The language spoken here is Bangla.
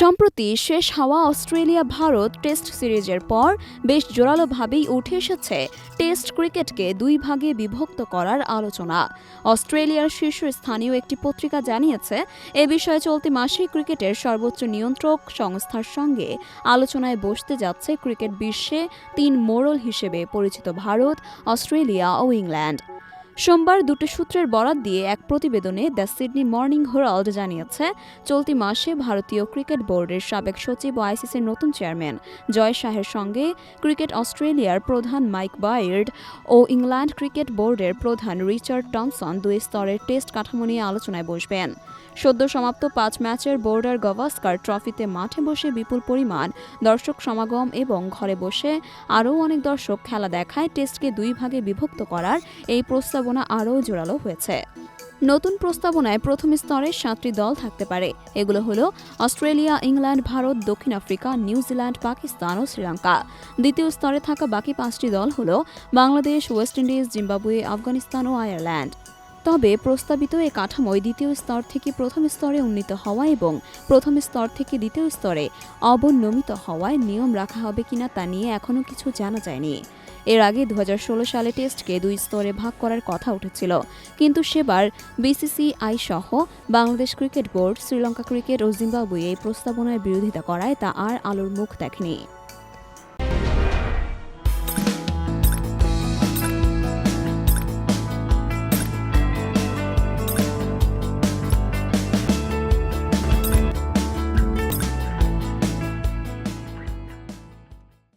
সম্প্রতি শেষ হওয়া অস্ট্রেলিয়া ভারত টেস্ট সিরিজের পর বেশ জোরালোভাবেই উঠে এসেছে টেস্ট ক্রিকেটকে দুই ভাগে বিভক্ত করার আলোচনা। অস্ট্রেলিয়ার শীর্ষস্থানীয় একটি পত্রিকা জানিয়েছে, এ বিষয়ে চলতি মাসে ক্রিকেটের সর্বোচ্চ নিয়ন্ত্রক সংস্থার সঙ্গে আলোচনায় বসতে যাচ্ছে ক্রিকেট বিশ্বে তিন মোড়ল হিসেবে পরিচিত ভারত, অস্ট্রেলিয়া ও ইংল্যান্ড। সোমবার দুটো সূত্রের বরাত দিয়ে এক প্রতিবেদনে দ্য সিডনি মর্নিং হেরাল্ড জানিয়েছে, চলতি মাসে ভারতীয় ক্রিকেট বোর্ডের সাবেক সচিব ও আইসিসির নতুন চেয়ারম্যান জয় শাহের সঙ্গে ক্রিকেট অস্ট্রেলিয়ার প্রধান মাইক বায়ার্ড ও ইংল্যান্ড ক্রিকেট বোর্ডের প্রধান রিচার্ড টমসন দুই স্তরের টেস্ট কাঠামো নিয়ে আলোচনায় বসবেন। সদ্য সমাপ্ত পাঁচ ম্যাচের বোর্ডার গভাস্কার ট্রফিতে মাঠে বসে বিপুল পরিমাণ দর্শক সমাগম এবং ঘরে বসে আরও অনেক দর্শক খেলা দেখায় টেস্টকে দুই ভাগে বিভক্ত করার এই প্রস্তাবনা আরও জোরালো হয়েছে। নতুন প্রস্তাবনায় প্রথম স্তরে সাতটি দল থাকতে পারে। এগুলো হলো অস্ট্রেলিয়া, ইংল্যান্ড, ভারত, দক্ষিণ আফ্রিকা নিউজিল্যান্ড পাকিস্তান ও শ্রীলঙ্কা। দ্বিতীয় স্তরে থাকা বাকি পাঁচটি দল হল Bangladesh, West Indies, Zimbabwe, Afghanistan ও আয়ারল্যান্ড। তবে প্রস্তাবিত এ কাঠামোয় দ্বিতীয় স্তর থেকে প্রথম স্তরে উন্নীত হওয়া এবং প্রথম স্তর থেকে দ্বিতীয় স্তরে অবনমিত হওয়ায় নিয়ম রাখা হবে কিনা তা নিয়ে এখনও কিছু জানা যায়নি। এর আগে দু হাজার ষোলো সালে টেস্টকে দুই স্তরে ভাগ করার কথা উঠেছিল, কিন্তু সেবার বিসিসিআই সহ Bangladesh cricket board, Sri Lanka cricket ও জিম্বাবুয়ে এই প্রস্তাবনার বিরোধিতা করায় তা আর আলোর মুখ দেখেনি।